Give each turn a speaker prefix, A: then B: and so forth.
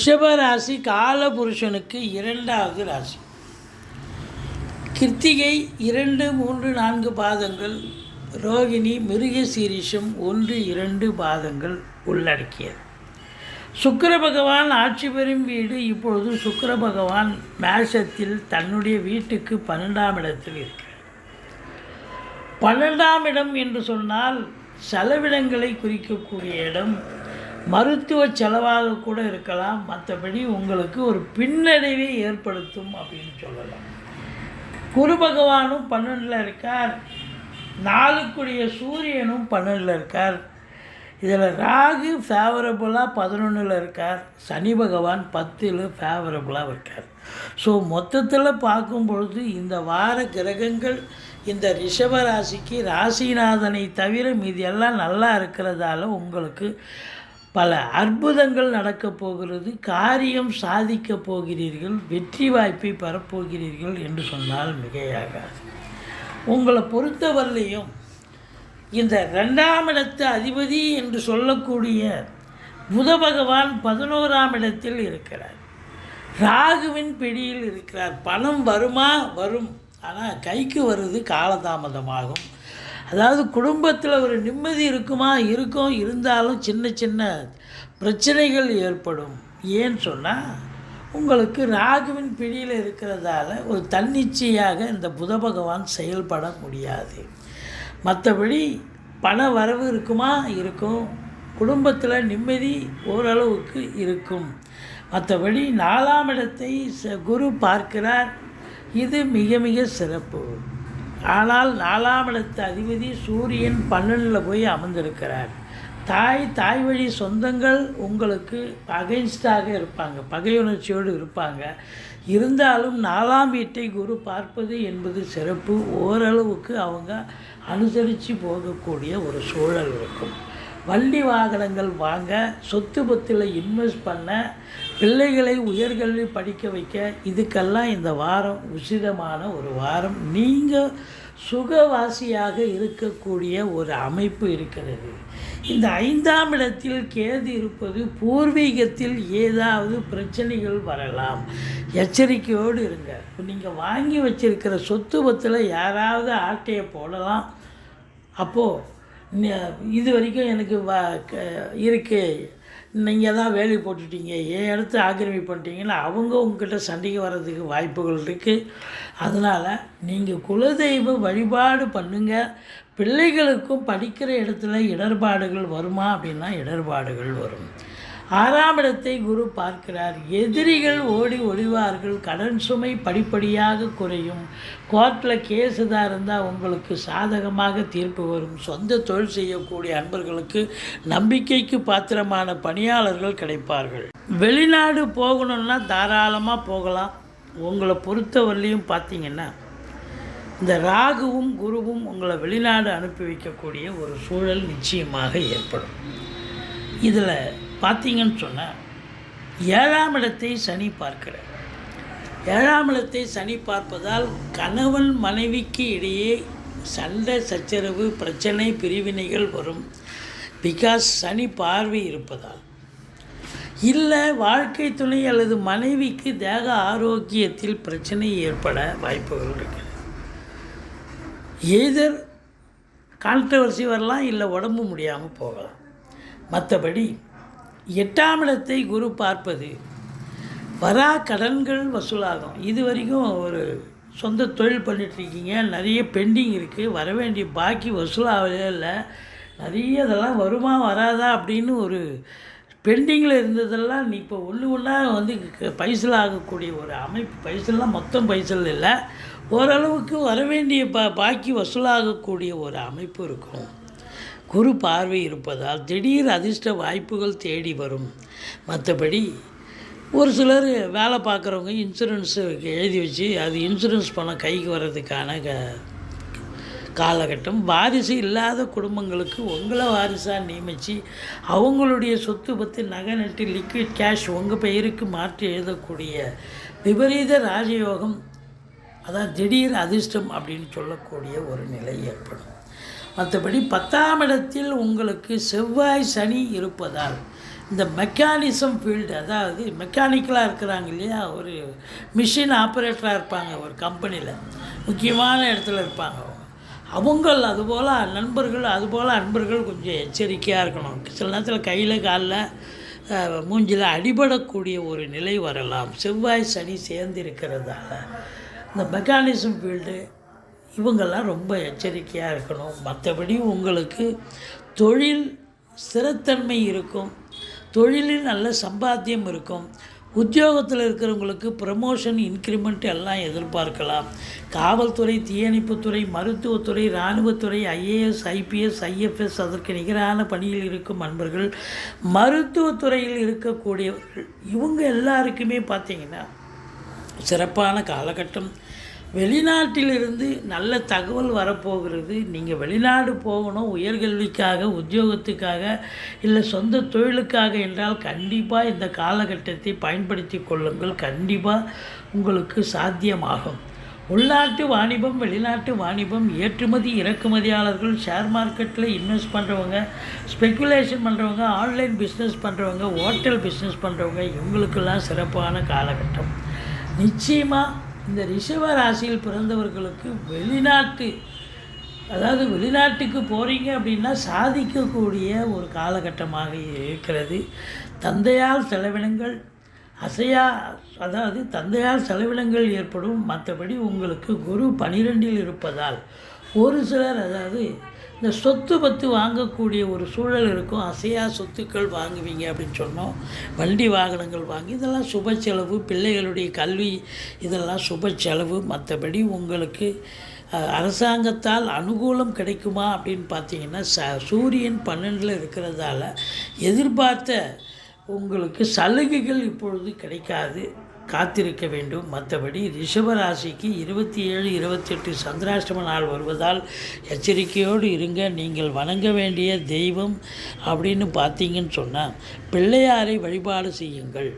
A: ரிஷப ராசி கால புருஷனுக்கு இரண்டாவது ராசி. கிருத்திகை இரண்டு மூன்று நான்கு பாதங்கள் ரோகிணி மிருக சீரிஷம் ஒன்று இரண்டு பாதங்கள் உள்ளடக்கியது. சுக்கர பகவான் ஆட்சி பெறும் வீடு இப்பொழுது சுக்கர பகவான் மேஷத்தில் தன்னுடைய வீட்டுக்கு பன்னெண்டாம் இடத்தில் இருக்கிறார். பன்னெண்டாம் இடம் என்று சொன்னால் செலவிடங்களை குறிக்கக்கூடிய இடம் மருத்துவ செலவாக கூட இருக்கலாம். மற்றபடி உங்களுக்கு ஒரு பின்னடைவை ஏற்படுத்தும் அப்படின்னு சொல்லலாம். குரு பகவானும் பன்னெண்டில் இருக்கார். நாளுக்குரிய சூரியனும் பன்னெண்டில் இருக்கார். இதில் ராகு ஃபேவரபுளாக பதினொன்றில் இருக்கார். சனி பகவான் பத்தில் ஃபேவரபுளாக இருக்கார். ஸோ மொத்தத்தில் பார்க்கும் பொழுது இந்த வார கிரகங்கள் இந்த ரிஷப ராசிக்கு ராசிநாதனை தவிர மீதி எல்லாம் நல்லா இருக்கிறதால உங்களுக்கு பல அற்புதங்கள் நடக்கப் போகிறது காரியம் சாதிக்கப் போகிறீர்கள் வெற்றி வாய்ப்பை பெறப்போகிறீர்கள் என்று சொன்னால் மிகையாகாது. உங்களை பொறுத்தவரையிலையும் இந்த ரெண்டாம் இடத்து அதிபதி என்று சொல்லக்கூடிய புத பகவான் பதினோராம் இடத்தில் இருக்கிறார். ராகுவின் பிடியில் இருக்கிறார். பணம் வருமா? வரும். ஆனால் கைக்கு வருது காலதாமதமாகும். அதாவது குடும்பத்தில் ஒரு நிம்மதி இருக்குமா? இருக்கும் இருந்தாலும் சின்ன சின்ன பிரச்சனைகள் ஏற்படும். ஏன்னு சொன்னால் உங்களுக்கு ராகுவின் பிடியில் இருக்கிறதால ஒரு தன்னிச்சையாக இந்த புத பகவான் செயல்பட முடியாது. மற்றபடி பண வரவு இருக்குமா? இருக்கும். குடும்பத்தில் நிம்மதி ஓரளவுக்கு இருக்கும். மற்றபடி நாலாம் இடத்தை ச- குரு பார்க்கிறார். இது மிக மிக சிறப்பு. ஆனால் நாலாம் இடத்து அதிபதி சூரியன் பன்னெண்டில் போய் அமர்ந்திருக்கிறார். தாய் தாய் வழி சொந்தங்கள் உங்களுக்கு அகைன்ஸ்டாக இருப்பாங்க. பகையுணர்ச்சியோடு இருப்பாங்க. இருந்தாலும் நாலாம் வீட்டை குரு பார்ப்பது என்பது சிறப்பு. ஓரளவுக்கு அவங்க அனுசரித்து போகக்கூடிய ஒரு சூழல் இருக்கும். வண்டி வாகனங்கள் வாங்க சொத்து பத்தில் இன்வெஸ்ட் பண்ண பிள்ளைகளை உயர்கல்வி படிக்க வைக்க இதுக்கெல்லாம் இந்த வாரம் உசிதமான ஒரு வாரம். நீங்கள் சுகவாசியாக இருக்கக்கூடிய ஒரு அமைப்பு இருக்கிறது. இந்த ஐந்தாம் இடத்தில் கேது இருப்பது பூர்வீகத்தில் ஏதாவது பிரச்சனைகள் வரலாம். எச்சரிக்கையோடு இருங்க. நீங்கள் வாங்கி வச்சிருக்கிற சொத்து பத்தில் யாராவது ஆட்டையை போடலாம். அப்போது இது வரைக்கும் எனக்கு வ க இருக்குது நீங்கள் தான் வேலி போட்டுட்டீங்க. என் இடத்த ஆக்கிரமி பண்ணிட்டீங்கன்னா அவங்க உங்ககிட்ட சண்டைக்கு வர்றதுக்கு வாய்ப்புகள் இருக்குது அதனால் நீங்கள் குலதெய்வ வழிபாடு பண்ணுங்கள் பிள்ளைகளுக்கும் படிக்கிற இடத்துல இடர்பாடுகள் வருமா அப்படின்னா இடர்பாடுகள் வரும். ஆறாம் இடத்தை குரு பார்க்கிறார். எதிரிகள் ஓடி ஒளிவார்கள். கடன் சுமை படிப்படியாக குறையும். கோர்ட்டில் கேஸ் இதாக இருந்தால் உங்களுக்கு சாதகமாக தீர்ப்பு வரும். சொந்த தொழில் செய்யக்கூடிய அன்பர்களுக்கு நம்பிக்கைக்கு பாத்திரமான பணியாளர்கள் கிடைப்பார்கள். வெளிநாடு போகணுன்னா தாராளமாக போகலாம். உங்களை பொறுத்தவரையிலையும் பார்த்தீங்கன்னா இந்த ராகுவும் குருவும் உங்களை வெளிநாடு அனுப்பி வைக்கக்கூடிய ஒரு சூழல் நிச்சயமாக ஏற்படும். இதில் பார்த்தீங்கன்னு சொன்னால் ஏழாம் இடத்தை சனி பார்க்கிறார். ஏழாம் இடத்தை சனி பார்ப்பதால் கணவன் மனைவிக்கு இடையே சண்டை சச்சரவு பிரச்சனை பிரிவினைகள் வரும். பிகாஸ் சனி பார்வை இருப்பதால். இல்லை வாழ்க்கை துணை அல்லது மனைவிக்கு தேக ஆரோக்கியத்தில் பிரச்சனை ஏற்பட வாய்ப்புகள் இருக்குது ஏதர் கான்ட்ரவர்சி வரலாம் இல்லை உடம்பு முடியாமல் போகலாம். மற்றபடி எட்டாம் இடத்தை குரு பார்ப்பது வரா கடன்கள் வசூலாகும். இது வரைக்கும் ஒரு சொந்த தொழில் பண்ணிகிட்ருக்கீங்க நிறைய பெண்டிங் இருக்குது வர வேண்டிய பாக்கி வசூலாகவே இல்லை. நிறைய இதெல்லாம் வருமா வராதா அப்படின்னு ஒரு பெண்டிங்கில் இருந்ததெல்லாம் நீ இப்போ ஒன்று ஒன்றா வந்து பைசல் ஆகக்கூடிய ஒரு அமைப்பு. பைசல்லாம் மொத்தம் பைசல் இல்லை. ஓரளவுக்கு வர வேண்டிய பா பாக்கி வசூலாகக்கூடிய ஒரு அமைப்பு இருக்கும். குரு பார்வை இருப்பதால் திடீர் அதிர்ஷ்ட வாய்ப்புகள் தேடி வரும். மற்றபடி ஒரு சிலர் வேலை பார்க்குறவங்க இன்சூரன்ஸு எழுதி வச்சு அது இன்சூரன்ஸ் பணம் கைக்கு வர்றதுக்கான க காலகட்டம். வாரிசு இல்லாத குடும்பங்களுக்கு உங்களை வாரிசாக நியமித்து அவங்களுடைய சொத்து பற்றி நகை நட்டு லிக்விட் கேஷ் உங்கள் பெயருக்கு மாற்றி எழுதக்கூடிய விபரீத ராஜயோகம். அதான் திடீர் அதிர்ஷ்டம் அப்படின்னு சொல்லக்கூடிய ஒரு நிலை ஏற்படும். மற்றபடி பத்தாம் இடத்தில் உங்களுக்கு செவ்வாய் சனி இருப்பதால் இந்த மெக்கானிசம் ஃபீல்டு அதாவது மெக்கானிக்கலாக இருக்கிறாங்க இல்லையா ஒரு மிஷின் ஆப்ரேட்டராக இருப்பாங்க ஒரு கம்பெனியில் முக்கியமான இடத்துல இருப்பாங்க அவங்க. அவங்கள் அதுபோல் நண்பர்கள் அதுபோல் அன்பர்கள் கொஞ்சம் எச்சரிக்கையாக இருக்கணும். சில நேரத்தில் கையில் காலில் மூஞ்சில் அடிபடக்கூடிய ஒரு நிலை வரலாம். செவ்வாய் சனி சேர்ந்து இருக்கிறதால இந்த மெக்கானிசம் ஃபீல்டு இவங்கெல்லாம் ரொம்ப எச்சரிக்கையாக இருக்கணும். மற்றபடி உங்களுக்கு தொழில் ஸ்திரத்தன்மை இருக்கும். தொழிலில் நல்ல சம்பாத்தியம் இருக்கும். உத்தியோகத்தில் இருக்கிறவங்களுக்கு ப்ரமோஷன் இன்க்ரிமெண்ட் எல்லாம் எதிர்பார்க்கலாம். காவல்துறை தீயணைப்புத்துறை மருத்துவத்துறை இராணுவத்துறை ஐஏஎஸ் ஐபிஎஸ் ஐஎஃப்எஸ் அதற்கு நிகரான பணியில் இருக்கும் நண்பர்கள் மருத்துவத்துறையில் இருக்கக்கூடியவர்கள் இவங்க எல்லாருக்குமே பார்த்தீங்கன்னா சிறப்பான காலகட்டம். வெளிநாட்டிலிருந்து நல்ல தகவல் வரப்போகிறது. நீங்கள் வெளிநாடு போகணும் உயர்கல்விக்காக உத்தியோகத்துக்காக இல்லை சொந்த தொழிலுக்காக என்றால் கண்டிப்பாக இந்த காலகட்டத்தை பயன்படுத்தி கொள்ளுங்கள். கண்டிப்பாக உங்களுக்கு சாத்தியமாகும். உள்நாட்டு வாணிபம் வெளிநாட்டு வாணிபம் ஏற்றுமதி இறக்குமதியாளர்கள் ஷேர் மார்க்கெட்டில் இன்வெஸ்ட் பண்ணுறவங்க ஸ்பெக்குலேஷன் பண்ணுறவங்க ஆன்லைன் பிஸ்னஸ் பண்ணுறவங்க ஹோட்டல் பிஸ்னஸ் பண்ணுறவங்க இவங்களுக்கெல்லாம் சிறப்பான காலகட்டம். நிச்சயமாக இந்த ரிஷப ராசியில் பிறந்தவர்களுக்கு வெளிநாட்டு அதாவது வெளிநாட்டுக்கு போகிறீங்க அப்படின்னா சாதிக்கக்கூடிய ஒரு காலகட்டமாக இருக்கிறது. தந்தையால் செலவினங்கள் அசையா அதாவது தந்தையால் செலவினங்கள் ஏற்படும். மற்றபடி உங்களுக்கு குரு பனிரெண்டில் இருப்பதால் ஒரு சிலர் அதாவது இந்த சொத்து பத்து வாங்கக்கூடிய ஒரு சூழல் இருக்கும். அசையா சொத்துக்கள் வாங்குவீங்க அப்படின்னு சொன்னோம். வண்டி வாகனங்கள் வாங்கி இதெல்லாம் சுப செலவு. பிள்ளைகளுடைய கல்வி இதெல்லாம் சுப செலவு. மற்றபடி உங்களுக்கு அரசாங்கத்தால் அனுகூலம் கிடைக்குமா அப்படின்னு பார்த்தீங்கன்னா ச சூரியன் பன்னெண்டில் இருக்கிறதால எதிர்பார்த்த உங்களுக்கு சலுகைகள் இப்பொழுது கிடைக்காது. காத்திருக்க வேண்டும். மற்றபடி ரிஷபராசிக்கு இருபத்தி ஏழு இருபத்தெட்டு சந்திராஷ்டம நாள் வருவதால் எச்சரிக்கையோடு இருங்க. நீங்கள் வணங்க வேண்டிய தெய்வம் அப்படின்னு பார்த்தீங்கன்னு சொன்னால் பிள்ளையாரை வழிபாடு செய்யுங்கள்.